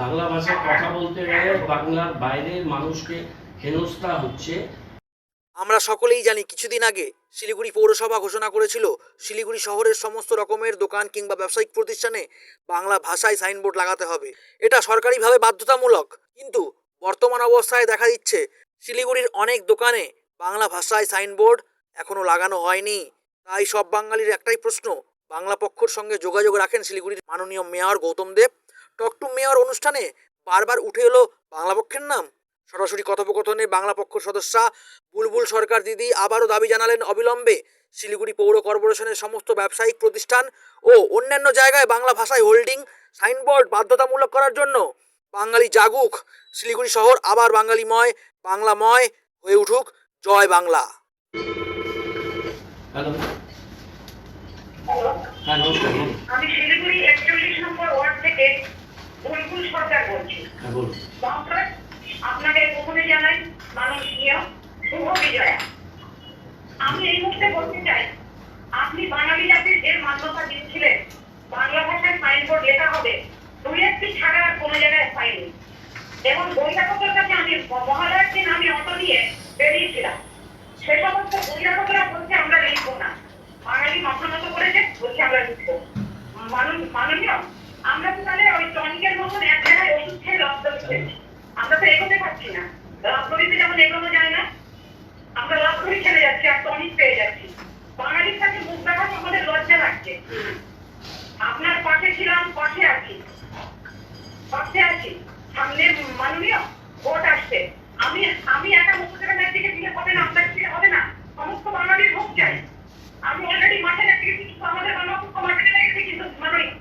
বাংলা ভাষায় কথা বলতে গেলে বাংলার বাইরের মানুষকে হেনস্থা হচ্ছে। আমরা সকলেই জানি কিছুদিন আগে শিলিগুড়ি পৌরসভা ঘোষণা করেছিল, শিলিগুড়ি শহরের সমস্ত রকমের দোকান কিংবা ব্যবসায়িক প্রতিষ্ঠানে বাংলা ভাষায় সাইনবোর্ড লাগাতে হবে। এটা সরকারিভাবে বাধ্যতামূলক। কিন্তু বর্তমান অবস্থায় দেখা দিচ্ছে, শিলিগুড়ির অনেক দোকানে বাংলা ভাষায় সাইনবোর্ড এখনও লাগানো হয়নি। তাই সব বাঙালির একটাই প্রশ্ন, বাংলা পক্ষর সঙ্গে যোগাযোগ রাখেন শিলিগুড়ির মাননীয় mayor Gautam Deb. Talk to mayor অনুষ্ঠানে বারবার উঠে এলো বাংলা পক্ষের নাম। সরাসরি কথোপকথনে বাংলা পক্ষ সদস্যা বুলবুল সরকার দিদি আবারও দাবি জানালেন অবিলম্বে শিলিগুড়ি পৌর কর্পোরেশনের সমস্ত ব্যবসায়িক প্রতিষ্ঠান ও অন্যান্য জায়গায় বাংলা ভাষায় হোল্ডিং সাইনবোর্ড বাধ্যতামূলক করার জন্য বাঙালি জাগুক। শিলিগুড়ি শহর আবার বাঙালিময় বাংলাময় হয়ে উঠুক। জয় বাংলা। হ্যাঁ আমি শিলিগুড়ি একচল্লিশ নম্বর ওয়ার্ড থেকে বুলবুল সরকার বলছি। হ্যাঁ আপনাকে প্রথমে জানাই মাননীয় শুভ বিজয়া। আমি এই মুহূর্তে বলতে চাই আপনি বাঙালি জাতির যে মান্যতা দিচ্ছিলেন বাংলা ভাষায় সাইনবোর্ড লেখা হবে দুই একটি ছাড়া আর কোনো জায়গায় পাইনি এবং বৈরাগতের কাছে আমি মহালয়ের দিন আমি অটো নিয়ে বেরিয়েছিলাম। সে সমস্ত বৈরাগতরা বলছে আমরা লিখব না। বাঙালি মাথা মতো করেছে বলছে আমরা লিখব। মানু- মাননীয় আমরা তো তাহলে ওই টনিকের মতন এক জায়গায় ওষুধ খেয়ে রক্ত আমরা তো এগোতে পারছি না। রক্ত যেমন এগোনো যায় না, আমরা রক্ত খেলে যাচ্ছি আর টনিক পেয়ে যাচ্ছি বাঙালির কাছে মুখ দেখাতে আমাদের লজ্জা লাগছে আপনার পাশে ছিলাম পাশে আছি পাশে আছি সামনে মাননীয় ভোট আসছে আমি আমি একা মুখ্যমন্ত্রীর একদিকে দিলে হবে না আপনার দিকে হবে না সমস্ত বাঙালির ভোট চাই আমি অলরেডি মাঠে লেগে গেছি কিন্তু আমাদের বাংলাপক্ষ মাঠে লেগে গেছে কিন্তু মাননীয়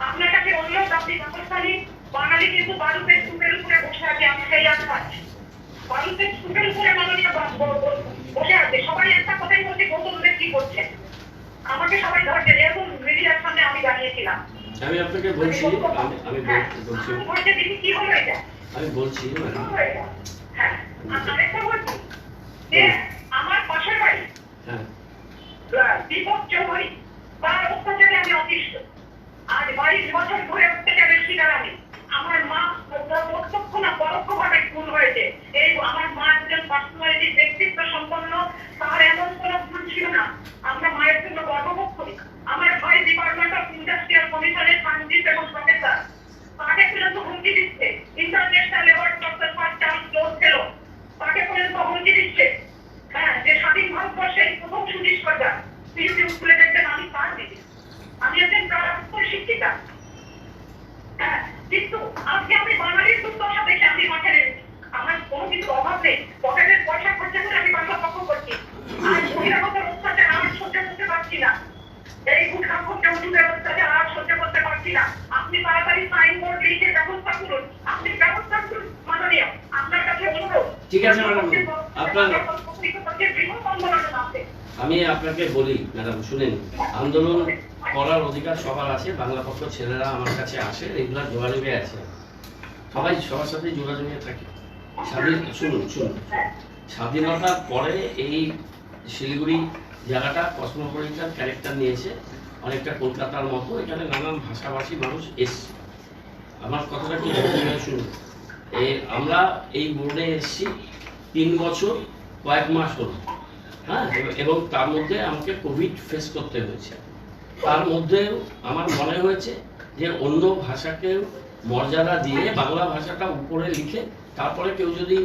আপনার কাছে অনুরোধ আপনি পাকিস্তানি বাঙালি কিন্তু বালুতে স্তূপের উপরে বসে আছে আমি সেই আশা পাচ্ছি বালুতে স্তূপের উপরে মাননীয় বা- ব- ব- বসে আছে সবাই একটা কথাই বলছে গৌতম দেব কি করছে আমাকে সবাই ধরছে যেহেতু মিডিয়ার সামনে আমি দাঁড়িয়েছিলাম আমি আপনাকে বলছি আমি আমি হ্যাঁ, বলছি এটা? আমি বলছি হলো এটা? হ্যাঁ বলছি। আমার পাশের বাড়ি। হ্যাঁ। দীপক চৌধুরী তার অত্যাচারে আমি অতিষ্ঠ। আজ বাইশ বছর ধরে অত্যাচারের শিকার আমি। আমার মা প্রত্যক্ষ না ভুল হয়েছে। এই আমার মা একজন পার্সোনালিটি ব্যক্তিত্ব সম্পন্ন তার এমন কোনো ভুল ছিল না। আমরা মায়ের জন্য গর্ববোধ করি আমার ভাই ডিপার্টমেন্ট অফ ইন্ডাস্ট্রিয়াল কমিশনের সায়েন্টিস্ট এবং প্রফেসর তাকে পর্যন্ত হুমকি দিচ্ছে international award doctor first chance close fellow তাকে পর্যন্ত হুমকি দিচ্ছে হ্যাঁ যে স্বাধীন ভারতবর্ষের প্রথম সুজিস সরকার ইউটিউব খুলে দেখবেন আমি তার দিদি আমি একজন প্রাপ্ত শিক্ষিকা হ্যাঁ কিন্তু আজকে আমি বাঙালির দুর্দশা দেখে আমি মাঠে নেমেছি আমার কোনো কিছু অভাব নেই। পকেটের পয়সা খরচা করে আমি বাংলা পক্ষ করছি। আর বহিরাগতের অত্যাচার আর সহ্য করতে পারছি না। এই অত্যাচার আর সহ্য করতে পারছি না। আপনি তাড়াতাড়ি সাইন বোর্ড লিখে ব্যবস্থা করুন। আপনি ব্যবস্থা করুন মাননীয়। আপনার কাছে অনুরোধ। ঠিক আছে, ম্যাডাম। আপনার- আপনার আমি আপনাকে বলি ম্যাডাম শুনেন। আন্দোলন করার অধিকার সবার আছে, বাংলা পক্ষ ছেলেরা আমার কাছে আসে, রেগুলার যোগাযোগে আছে। সবাই, সবার সাথে যোগাযোগে থাকে। স্বাধীন শুনুন শুনুন। স্বাধীনতার পরে এই শিলিগুড়ি জায়গাটা কসমোপলিটান ক্যারেক্টার নিয়েছে, অনেকটা কলকাতার মতো। এখানে নানান ভাষাভাষী মানুষ এসছে। আমার কথাটা কি শুনুন। এই আমরা এই বোর্ডে এসেছি তিন বছর, কয়েক মাস হলো। হ্যাঁ? এবং তার মধ্যে আমাকে কোভিড ফেস করতে হয়েছে। তার মধ্যেও আমার মনে হয়েছে যে অন্য ভাষাকে মর্যাদা দিয়ে বাংলা ভাষাটা উপরে লিখে, তারপরে কেউ যদি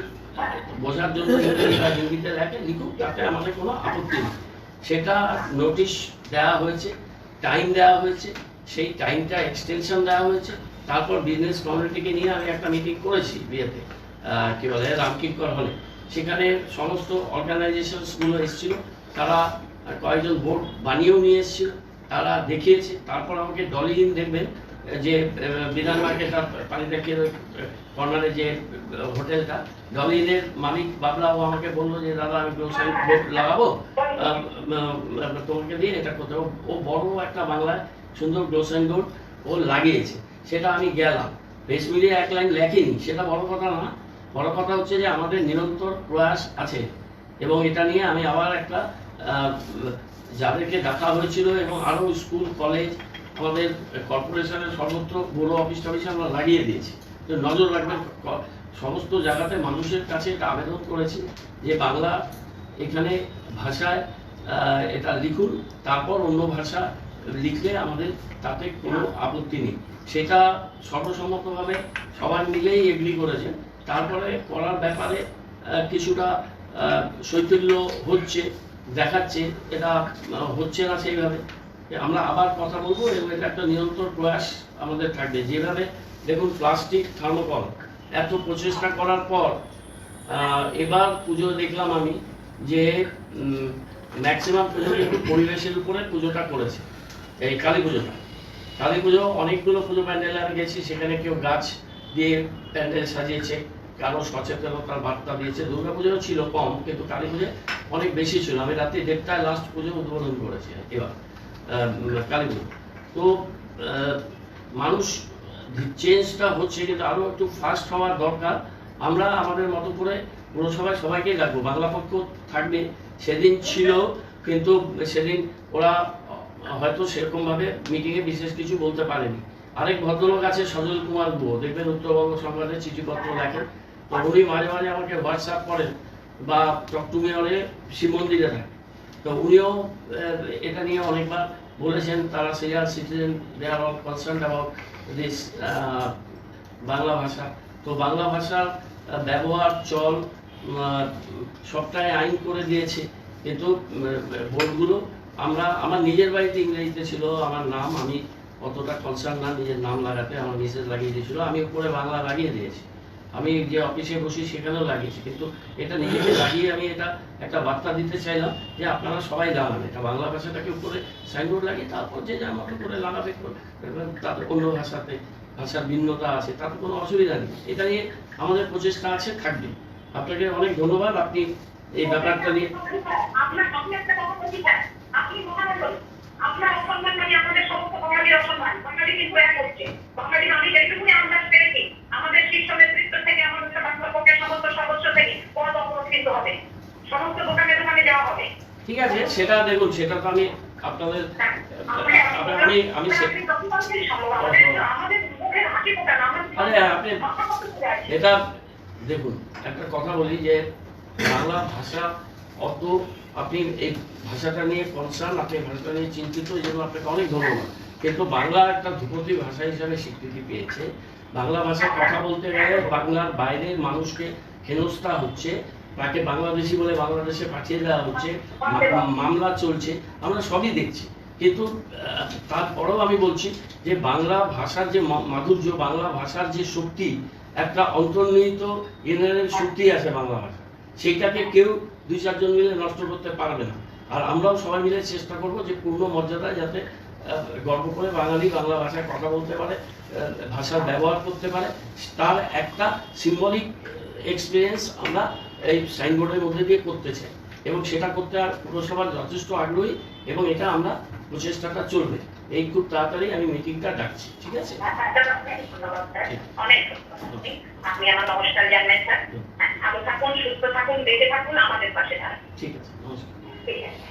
বোঝার জন্য হিন্দিতে লেখে, লিখুক, তাতে আমাদের কোনো আপত্তি নেই। সেটা নোটিশ দেওয়া হয়েছে টাইম দেওয়া হয়েছে, সেই টাইমটা এক্সটেনশন দেওয়া হয়েছে। তারপর বিজনেস কমিউনিটিকে নিয়ে আমি একটা মিটিং করেছি বিয়েতে কি বলে, রামকিঙ্কর হলে। সেখানে সমস্ত অর্গানাইজেশনসগুলো এসেছিল, তারা কয়েকজন বোর্ড বানিয়েও নিয়ে এসেছিল। তারা দেখিয়েছে, তারপর আমাকে ডলিহীন দেখবেন যে বিধান মার্কেট আর পানিটাকের কর্নারে যে হোটেলটা ডলিনের মালিক বাবলাও আমাকে বলল যে, দাদা, আমি গ্রোসারি বোর্ড লাগাবো তোমাকে দিয়ে এটা করতে ও বড় একটা বাংলায় সুন্দর গ্রোসারি বোর্ড ও লাগিয়েছে। সেটা আমি গেলাম। প্রেস মিডিয়া এক লাইন লেখেনি, সেটা বড় কথা না। বড় কথা হচ্ছে যে, আমাদের নিরন্তর প্রয়াস আছে এবং এটা নিয়ে আমি আবার একটা যাদেরকে ডাকা হয়েছিল এবং আরও স্কুল কলেজ আমাদের কর্পোরেশনের সর্বত্র বড় অফিস টফিস আমরা লাগিয়ে দিয়েছি। তো নজর রাখবেন সমস্ত জায়গাতে মানুষের কাছে এটা আবেদন করেছি যে বাংলা এখানে ভাষায় এটা লিখুন তারপর অন্য ভাষা লিখলে আমাদের তাতে কোনো আপত্তি নেই। সেটা সর্বসম্মতভাবে সবাই মিলেই এগ্রি করেছেন। তারপরে করার ব্যাপারে কিছুটা আহ, শৈথিল্য হচ্ছে। দেখাচ্ছে এটা হচ্ছে না সেইভাবে। আমরা আবার কথা বলব এবং এটা একটা নিরন্তর প্রয়াস আমাদের থাকবে। যেভাবে দেখুন, প্লাস্টিক থার্মোকল এত প্রচেষ্টা করার পর এবার পুজো দেখলাম আমি যে ম্যাক্সিমাম পুজো পরিবেশের উপরে পুজোটা করেছে। এই কালী পুজোটা। কালী পুজো অনেকগুলো পুজো প্যান্ডেলে আমি গেছি, সেখানে কেউ গাছ দিয়ে প্যান্ডেল সাজিয়েছে। কারও সচেতনতার বার্তা দিয়েছে। দুর্গা পুজোও ছিল কম, কিন্তু কালী পুজো অনেক বেশি ছিল। আমি রাত্রি দেড়টায় লাস্ট পুজো উদ্বোধন করেছি এবার কালী পুজো। তো মানুষ চেঞ্জটা হচ্ছে, কিন্তু আরও একটু ফাস্ট হওয়ার দরকার। আমরা আমাদের মতো করে পুরসভায় সবাইকে ডাকবো। বাংলা পক্ষ থাকবে, সেদিন ছিল, কিন্তু সেদিন ওরা হয়তো সেরকম ভাবে মিটিংয়ে বিশেষ কিছু বলতে পারেনি। আরেক ভদ্রলোক আছে সজল কুমার গুহ দেখবেন উত্তরবঙ্গ সংবাদে চিঠিপত্র লেখেন। উনি মাঝে মাঝে আমাকে হোয়াটসঅ্যাপ করেন বা টকটুমি হলে শিব মন্দিরে থাকে। তো উনিও এটা নিয়ে অনেকবার বলেছেন, তারা senior citizen they are all concern about this Bangla ভাষা। তো বাংলা ভাষার ব্যবহার, চল সবটাই আইন করে দিয়েছে। কিন্তু বোর্ডগুলো আমরা, আমার নিজের বাড়িতে ইংরেজিতে ছিল, আমার নাম, আমি অতটা কনসার্ন না, নিজের নাম লাগাতে, আমার মিসেস লাগিয়ে দিয়েছিল, আমি উপরে বাংলা লাগিয়ে দিয়েছি। আমি যে অফিসে বসি সেখানেও লাগিয়েছি। কিন্তু এটা নিজেকে লাগিয়ে আমি এটা একটা বার্তা দিতে চাইলাম যে আপনারা সবাই লাগান এটা বাংলা ভাষাটাকে উপরে সাইনবোর্ড লাগিয়ে তারপর যে যার মতো করে লাগাবে তাদের অন্য ভাষাতে ভাষার ভিন্নতা আছে, তাতে কোনো অসুবিধা নেই। এটা নিয়ে আমাদের প্রচেষ্টা আছে, থাকবে। আপনাকে অনেক ধন্যবাদ। আপনি এই ব্যাপারটা নিয়ে আপনার অসম্মান মানে আমাদের সমস্ত বাঙালির অসম্মান। বাঙালি কিন্তু এক হচ্ছে। আমি যেটুকুনি পেরেছি আমাদের শীর্ষ নেতৃত্ব থেকে আমাদের পক্ষের সমস্ত সদস্য থেকে বড় অবরোধ কিন্তু হবে। সমস্ত দোকানে দোকানে যাওয়া হবে। ঠিক আছে সেটা দেখুন সেটা তো আমি আপনাদের হ্যাঁ, আমি আমি আপনি আমাদের আরে আপনি? এটা দেখুন একটা কথা বলি যে বাংলা ভাষা অত আপনি এই ভাষাটা নিয়ে কনসার্ন আপনি ভাষাটা নিয়ে চিন্তিত এই জন্য আপনাকে অনেক ধন্যবাদ। কিন্তু বাংলা একটা ধ্রুপদী ভাষা হিসাবে স্বীকৃতি পেয়েছে। বাংলা ভাষায় কথা বলতে গেলে বাংলার বাইরের মানুষকে হেনস্থা হচ্ছে, তাকে বাংলাদেশি বলে বাংলাদেশে পাঠিয়ে দেওয়া হচ্ছে মামলা চলছে, আমরা সবই দেখছি। কিন্তু তারপরেও আমি বলছি যে বাংলা ভাষার যে মাধুর্য, বাংলা ভাষার যে শক্তি, একটা অন্তর্নিহিত ইনারের শক্তি আছে বাংলা ভাষা সেইটাকে কেউ দুই চারজন মিলে নষ্ট করতে পারবে না। আর আমরাও সবাই মিলে চেষ্টা করব যে পূর্ণ মর্যাদায় যাতে গর্ব করে বাঙালি বাংলা ভাষায় কথা বলতে পারে ভাষার ব্যবহার করতে পারে তার একটা সিম্বলিক এক্সপিরিয়েন্স আমরা এই সাইনবোর্ডের মধ্যে দিয়ে করতে চাই। এবং সেটা করতে আর পুরসভার যথেষ্ট আগ্রহী এবং এটা আমরা প্রচেষ্টাটা চলবে। এই খুব তাড়াতাড়ি আমি মিটিংটা ডাকছি ঠিক আছে? ধন্যবাদ স্যার। অনেক ধন্যবাদ। আপনি আমার নমস্কার জানবেন স্যার। ভালো থাকুন সুস্থ থাকুন বেঁচে থাকুন আমাদের পাশে থাকুন। ঠিক আছে নমস্কার। ঠিক আছে।